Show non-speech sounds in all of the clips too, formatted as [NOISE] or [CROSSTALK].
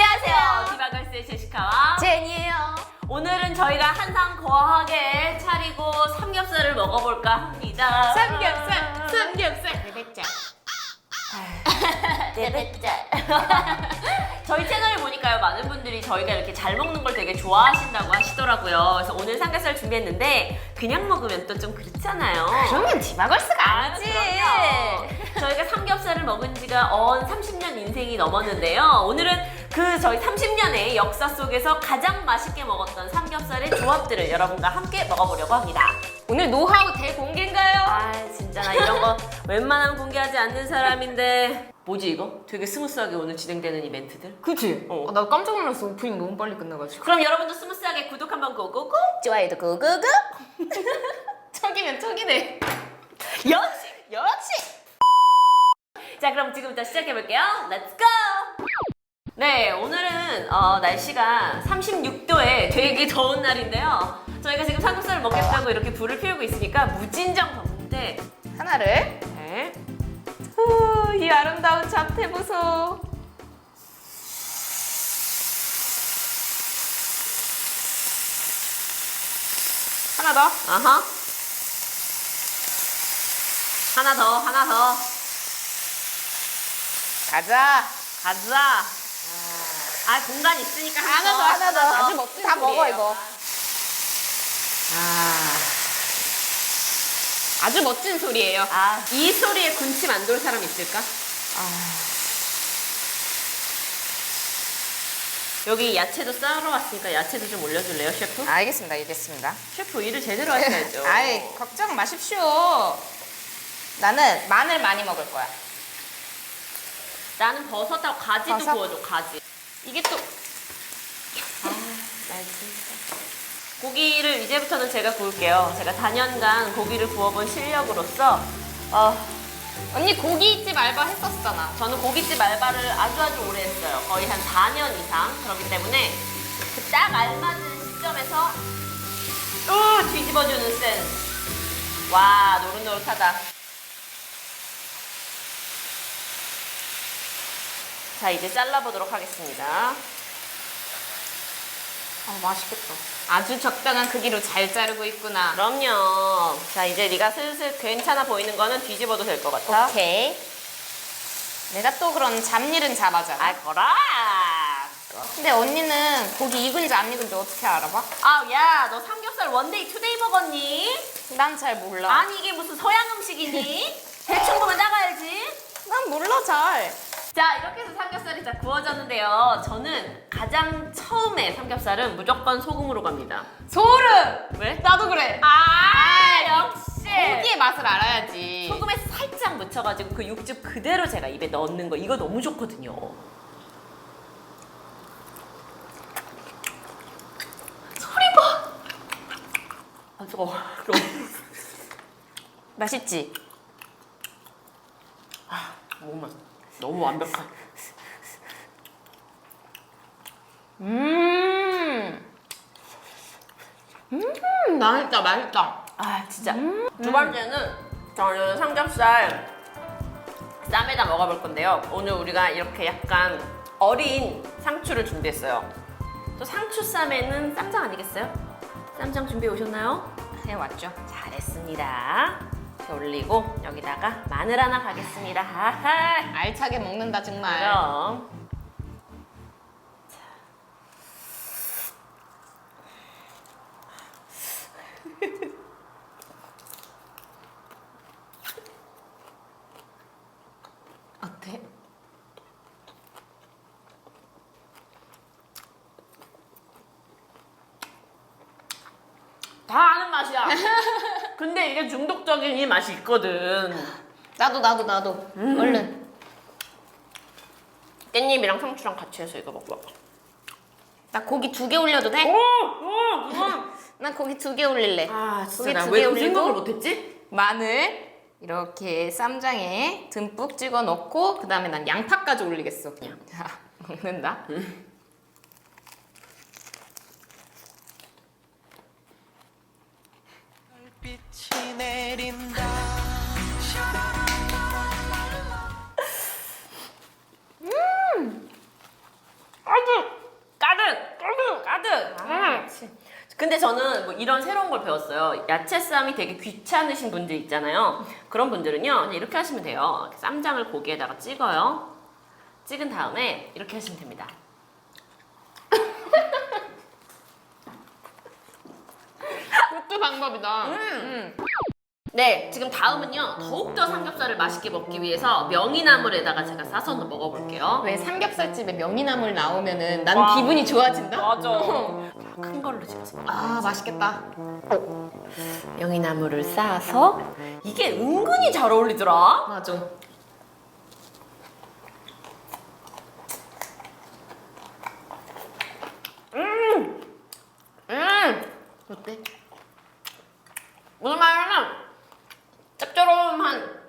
안녕하세요. 디바걸스의 제시카와 제니예요. 오늘은 저희가 한상 거하게 차리고 삼겹살을 먹어볼까 합니다. 삼겹살, 삼겹살. 레베짜. 레베짜. [LAUGHS] [LAUGHS] 저희 채널을 보니까요 많은 분들이 저희가 이렇게 잘 먹는 걸 되게 좋아하신다고 하시더라고요. 그래서 오늘 삼겹살 준비했는데 그냥 먹으면 또 좀 그렇잖아요. 그러면 디바걸스가 아, 아니지. 그럼요. [LAUGHS] 저희가 삼겹살을 먹은 지가 언 30년 인생이 넘었는데요. 오늘은 그 저희 30년의 역사 속에서 가장 맛있게 먹었던 삼겹살의 조합들을 여러분과 함께 먹어보려고 합니다. 오늘 노하우 대공개인가요? 아 진짜 나 이런 거 [LAUGHS] 웬만하면 공개하지 않는 사람인데 뭐지 이거? 되게 스무스하게 오늘 진행되는 이 멘트들. 그치? 어. 어. 나 깜짝 놀랐어. 오프닝 너무 빨리 끝나가지고. 그럼 여러분도 스무스하게 구독 한번 고고고. 좋아요도 구구구. [LAUGHS] 척이면 척이네. 역시 역시. 자 그럼 지금부터 시작해 볼게요. Let's go. 네 오늘은 어, 날씨가 36도에 되게 더운 날인데요. 저희가 지금 삼겹살을 먹겠다고 이렇게 불을 피우고 있으니까 무진장 덥는데 하나를. 네. 후, 이 아름다운 잡태 보소. 하나 더. 아하. 하나 더 하나 더 가자. 가자. 아 공간 있으니까 하나 더, 하나 더. 아주 아주 멋진 다 먹어. 이거. 아. 아주 멋진 소리예요. 아, 이 소리에 군침 안 돌 사람 있을까? 아. 여기 야채도 썰어 왔으니까 야채도 좀 올려줄래요, 셰프? 알겠습니다, 알겠습니다. 셰프 일을 제대로 하셔야죠. [LAUGHS] 아이, 걱정 마십시오. 나는 마늘 많이 먹을 거야. 나는 버섯하고 가지도 버섯? 구워줘, 가지. 이게 또 아, 날 진짜. 고기를 이제부터는 제가 구울게요. 제가 단연간 고기를 구워본 실력으로서 어, 언니 고깃집 알바 했었잖아. 저는 고깃집 알바를 아주 아주 오래 했어요. 거의 한 4년 이상. 그렇기 때문에 그 딱 알맞은 시점에서 으 뒤집어주는 센스. 와 노릇노릇하다. 자 이제 잘라보도록 하겠습니다. 아, 맛있겠다. 아주 적당한 크기로 잘 자르고 있구나. 그럼요. 자 이제 네가 슬슬 괜찮아 보이는 거는 뒤집어도 될 것 같아. 오케이. 내가 또 그런 잡일은 잡아잖아. 아 거라. 근데 언니는 고기 익은지 안 익은지 어떻게 알아봐? 아 야 너 삼겹살 원데이 투데이 먹었니? 난 잘 몰라. 아니 이게 무슨 서양 음식이니? 대충 보면 나가야지. 난 몰라 잘. 자 이렇게 해서 삼겹살이 다 구워졌는데요. 저는 가장 처음에 삼겹살은 무조건 소금으로 갑니다. 소름. 왜? 나도 그래. 아 역시. 고기의 맛을 알아야지. 소금에 살짝 묻혀가지고 그 육즙 그대로 제가 입에 넣는 거 이거 너무 좋거든요. 소리 봐. 아 뜨거워. 너무 맛있지? 너무 맛. 너무 완벽한. 음. 음, 맛있다, 맛있다. 아 진짜 두 번째는 저는 삼겹살 쌈에다 먹어볼 건데요 오늘 우리가 이렇게 약간 어린 상추를 준비했어요 또 상추 쌈에는 쌈장 아니겠어요? 쌈장 준비해 오셨나요? 해왔죠. 잘했습니다 이렇게 올리고 여기다가 마늘 하나 가겠습니다. 하하. 알차게 먹는다, 정말. 그럼. 어때? 다 아는 맛이야 [LAUGHS] 근데 이게 중독적인 이 맛이 있거든 나도, 나도, 나도. 얼른. 깻잎이랑 상추랑 같이 해서 이거 먹고 나 고기 두 개 올려도 돼? 오! 오! 난 [LAUGHS] 고기 두 개 올릴래. 아 고기 진짜 나두왜개그 올리고 생각을 못했지? 마늘 이렇게 쌈장에 듬뿍 찍어 넣고 그 다음에 난 양파까지 올리겠어. 자, 먹는다. 다시 내린다 음! 가득! 가득! 가득! 아, 근데 저는 뭐 이런 새로운 걸 배웠어요. 야채 쌈이 되게 귀찮으신 분들 있잖아요. 그런 분들은요, 이렇게 하시면 돼요. 쌈장을 고기에다가 찍어요. 찍은 다음에 이렇게 하시면 됩니다. 그것도 방법이다. 음. 네, 지금 다음은요, 더욱더 삼겹살을 맛있게 먹기 위해서 명이나물에다가 제가 싸서 먹어볼게요. 왜 삼겹살집에 명이나물 나오면은 난 와. 기분이 좋아진다? 맞아. [LAUGHS] 큰 걸로 찍어서. 아 맛있겠다. 명이나물을 싸서 이게 은근히 잘 어울리더라. 맞아. 음, 어때? 무슨 말이냐면 짭조름한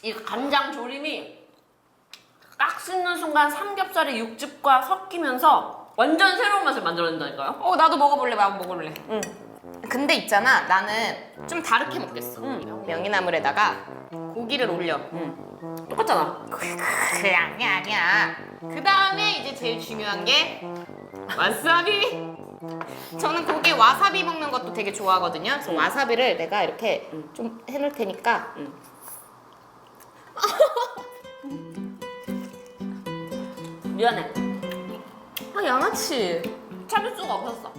이 간장 조림이 딱 씹는 순간 삼겹살의 육즙과 섞이면서 완전 새로운 맛을 만들어낸다니까요. 어 나도 먹어볼래. 나도 먹어볼래. 응. 근데 있잖아 나는 좀 다르게 먹겠어. 명이나물에다가 고기를 올려. 똑같잖아. 그냥 아니야. 그 다음에 이제 제일 중요한 게 와사비. 저는 고기에 와사비 먹는 것도 되게 좋아하거든요. 그래서 와사비를 내가 이렇게 좀 해놓을 테니까. [LAUGHS] 미안해. 아 양아치. 참을 수가 없었어.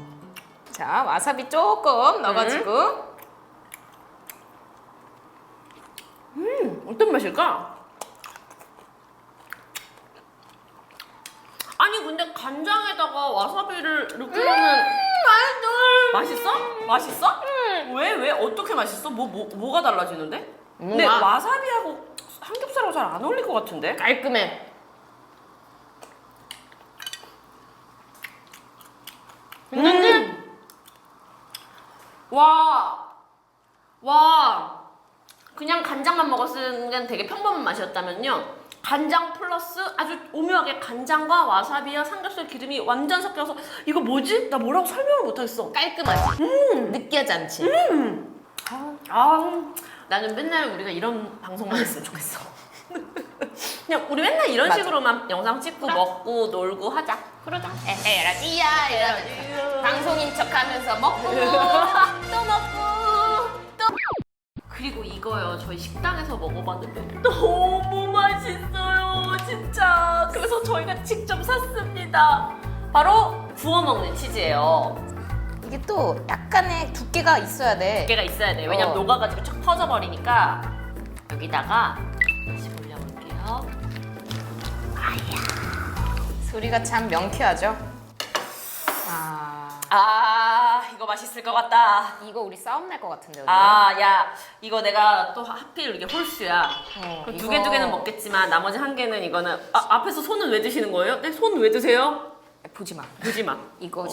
자 와사비 조금 넣어가지고. 어떤 맛일까? 아니 근데 간장에다가 와사비를 이렇게 하면 맛있어? 맛있어? 왜? 왜? 어떻게 맛있어? 뭐, 뭐 뭐가 달라지는데? 근데 와. 와사비하고 삼겹살하고 잘 안 어울릴 것 같은데? 깔끔해. 음. 와, 와, 그냥 간장만 먹었을 땐 되게 평범한 맛이었다면요. 간장 플러스 아주 오묘하게 간장과 와사비와 삼겹살 기름이 완전 섞여서 이거 뭐지? 나 뭐라고 설명을 못하겠어. 깔끔하지. 느끼하지 않지. 아, 나는 맨날 우리가 이런 방송만 했으면 좋겠어. [LAUGHS] 그냥 우리 맨날 이런 맞아. 식으로만 영상 찍고 먹고 놀고 하자. 그러자. 에헤라지야 이러지. 방송인 척하면서 먹고 [LAUGHS] 또 먹고 또. 그리고 이거요. 저희 식당에서 먹어봤는데 너무 맛있어요. 진짜. 그래서 저희가 직접 샀습니다. 바로 구워 먹는 치즈예요. 이게 또 약간의 두께가 있어야 돼. 두께가 있어야 돼. 왜냐면 어. 녹아가지고 척 퍼져버리니까. 여기다가 다시 올려볼게요. 소리가 참 명쾌하죠. 아. 아 이거 맛있을 것 같다 이거 우리 싸움 날 것 같은데 언니. 아 야 이거 내가 또 하필 이게 홀수야 어, 개두 개는 먹겠지만 나머지 한 개는 이거는 아, 앞에서 손은 왜 드시는 거예요? 네, 손 왜 드세요? 보지 마. 보지 마 이거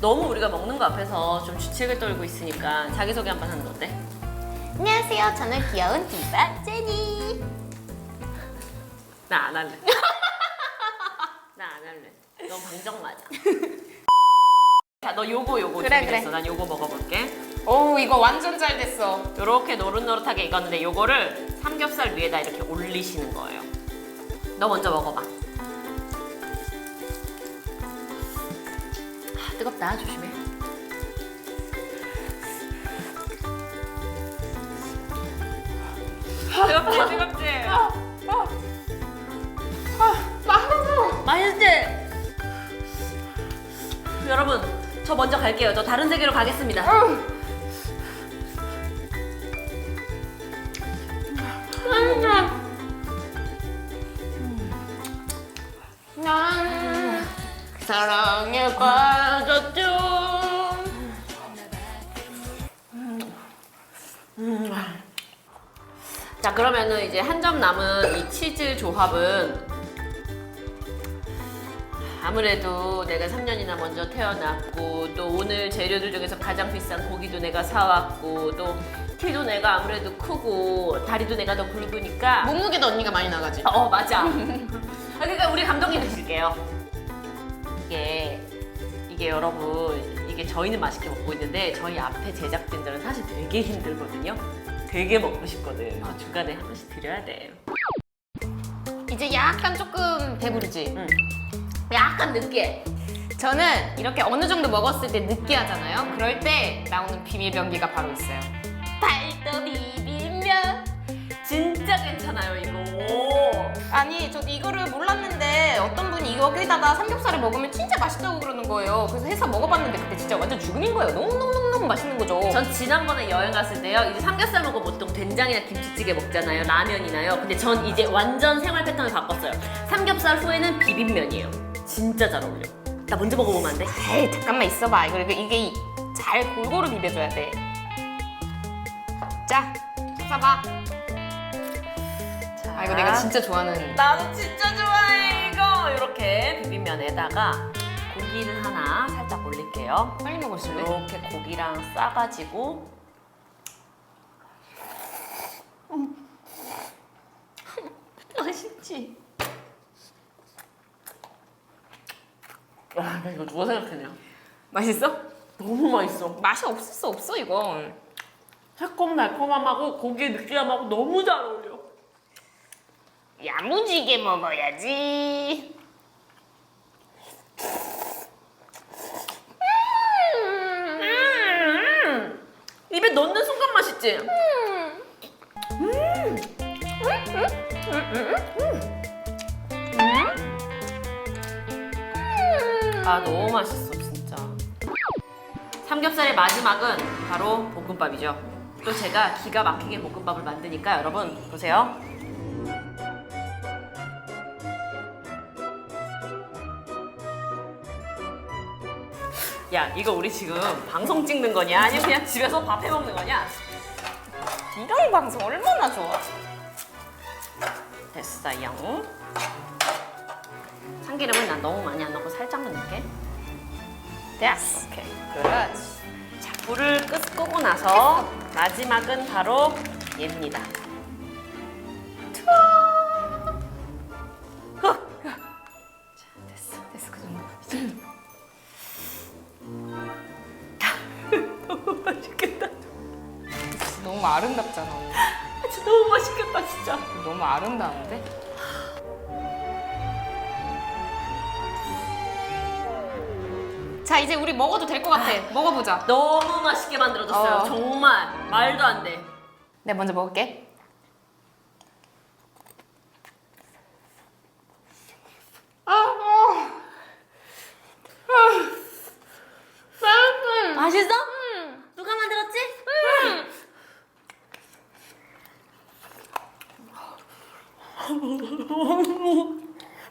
너무 우리가 먹는 거 앞에서 좀 주책을 떨고 있으니까 자기소개 한번 하는 거 어때? 안녕하세요. 저는 귀여운 디바 제니. 나 안 할래. 나 안 할래. 너 방정 맞아. [LAUGHS] 자, 너 요거 요거 그래, 준비됐어. 그래. 난 요거 먹어볼게. 오 이거 완전 잘 됐어. 요렇게 노릇노릇하게 익었는데 요거를 삼겹살 위에다 이렇게 올리시는 거예요. 너 먼저 먹어봐. 아, 뜨겁다. 조심해. 뜨겁지, 뜨겁지. 맛있지? 여러분, 저 먼저 갈게요. 저 다른 세계로 가겠습니다. 난 사랑에 빠졌죠. 자 그러면은 이제 한 점 남은 이 치즈 조합은 아무래도 내가 3년이나 먼저 태어났고 또 오늘 재료들 중에서 가장 비싼 고기도 내가 사왔고 또 키도 내가 아무래도 크고 다리도 내가 더 굵으니까 몸무게도 언니가 많이 나가지. 어 맞아 아, 그러니까 우리 감독님 드실게요 이게 이게 여러분 이게 저희는 맛있게 먹고 있는데 저희 앞에 제작진들은 사실 되게 힘들거든요 되게 먹고 싶거든 중간에 한 번씩 드려야 돼요 이제 약간 조금 배부르지. 응. 약간 느끼해. 저는 이렇게 어느 정도 먹었을 때 느끼하잖아요. 그럴 때 나오는 비밀 병기가 바로 있어요. 팔도 비빔면 진짜 괜찮아요 이거. 아니 저 이거를 몰랐는데 어떤 분이 여기다가 삼겹살을 먹으면 진짜 맛있다고 그러는 거예요. 그래서 해서 먹어봤는데 그때 진짜 완전 죽음인 거예요. 너무너무너무 맛있는 거죠. 전 지난번에 여행 갔을 때요. 이제 삼겹살 먹고 보통 된장이나 김치찌개 먹잖아요. 라면이나요. 근데 전 이제 완전 생활 패턴을 바꿨어요. 삼겹살 후에는 비빔면이에요. 진짜 잘 어울려. 나 먼저 먹어보면 안 돼? 에이 잠깐만 있어봐. 이거 이게, 이게 잘 골고루 비벼줘야 돼. 자, 써봐. 아 이거 내가 진짜 좋아하는. 나도 진짜 좋아해 이거. 이렇게 비빔면에다가 고기를 하나 살짝 올릴게요. 빨리 먹을래? 이렇게 고기랑 싸가지고 [LAUGHS] 맛있지? 와, 나 이거 누가 생각했냐? 맛있어? 너무 맛있어. 맛이 없을 수 없어 이거. 새콤달콤함하고 고기의 느끼함하고 너무 잘 어울려. 야무지게 먹어야지. 음! 입에 넣는 순간 맛있지? 아 너무 맛있어 진짜. 삼겹살의 마지막은 바로 볶음밥이죠. 또 제가 기가 막히게 볶음밥을 만드니까 여러분 보세요. 야 이거 우리 지금 방송 찍는 거냐 아니면 그냥 집에서 밥 해 먹는 거냐? 이런 방송 얼마나 좋아. 됐어요. 참기름은 난 너무 많이 안 넣고 살짝만 넣게. 됐어. 오케이. 그렇지. 자, 불을 끄, 끄고 나서 마지막은 바로 얘입니다. 됐어. 됐어 그 정도. [LAUGHS] 너무 맛있겠다. 너무 아름답잖아. 진짜 너무 맛있겠다 진짜. 너무 아름다운데? 자 이제 우리 먹어도 될 것 같아. 먹어보자. 너무 맛있게 만들어졌어요. 어. 정말 말도 안 돼. 내가 먼저 먹을게. 맛있어? 누가 만들었지?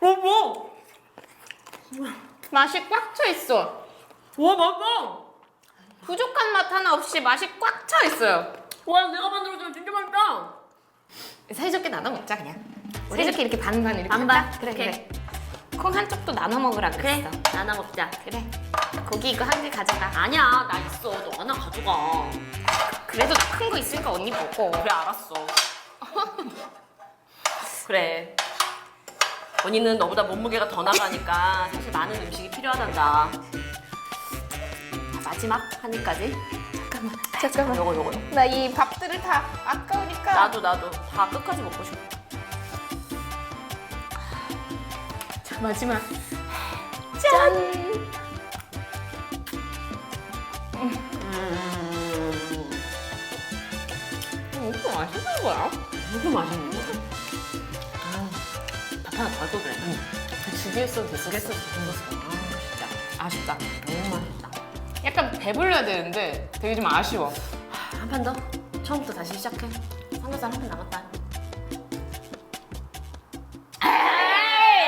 어머! 맛이 꽉 차 있어. 와 맞아! 부족한 맛 하나 없이 맛이 꽉 차 있어요. 와 내가 만들어준 진짜 맛있다! 사이좋게 나눠 먹자 그냥. 사이좋게 이렇게 반반 이렇게. 반반? 할까? 그래 오케이. 그래. 콩 한쪽도 나눠 먹으라 그래 그랬어. 나눠 먹자 그래. 고기 이거 한 개 가져가. 아니야 나 있어 너 하나 가져가 그래도 큰 거 있으니까 언니 먹어. 그래 알았어 그래 언니는 너보다 몸무게가 더 나가니까 사실 많은 음식이 필요하단다 자, 마지막 한 입까지 잠깐만. 잠깐만. 요거 요거 나 이 밥들을 다 아까우니까. 나도 나도 다 끝까지 먹고 싶어 자, 마지막. 짠. 음 엄청 맛있는 거야. 무슨 맛있는 거야? 아, 밥 하나 더 할걸 그랬나? 두개 했어도 됐어. 그랬어 된 거어 아 진짜 아쉽다. 약간 배불러야 되는데 되게 좀 아쉬워. 한 판 더? 처음부터 다시 시작해. 삼겹살 한 판 남았다. 에이,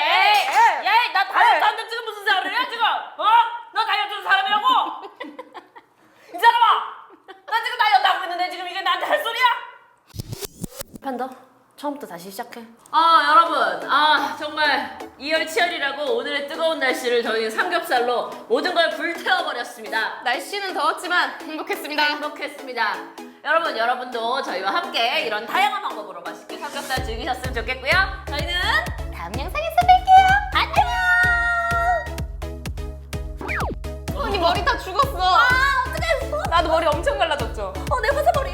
에이, 에이, 나 다이어트 하는데 지금 무슨 생각을 해, 지금? 어? 너 다이어트 하는 사람이라고? [LAUGHS] 이 사람아! 나 지금 다이어트 하고 있는데 지금 이게 나한테 할 소리야? 한 판 더? 처음부터 다시 시작해. 아, 여러분. 아, 정말 이열치열이라고 오늘의 뜨거운 날씨를 저희는 삼겹살로 모든 걸 불태워버렸습니다. 날씨는 더웠지만 행복했습니다. 행복했습니다. 여러분, 여러분도 저희와 함께 이런 다양한 방법으로 맛있게 삼겹살 즐기셨으면 좋겠고요. 저희는 다음 영상에서 뵐게요. 안녕. 언니 머리 다 죽었어. 아 어떡해. 나도 머리 엄청 갈라졌죠. 어, 내 화사 머리,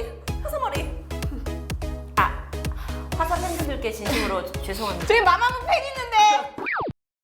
팬분들께 진심으로 죄송합니다. 저희 마마무 팬 있는데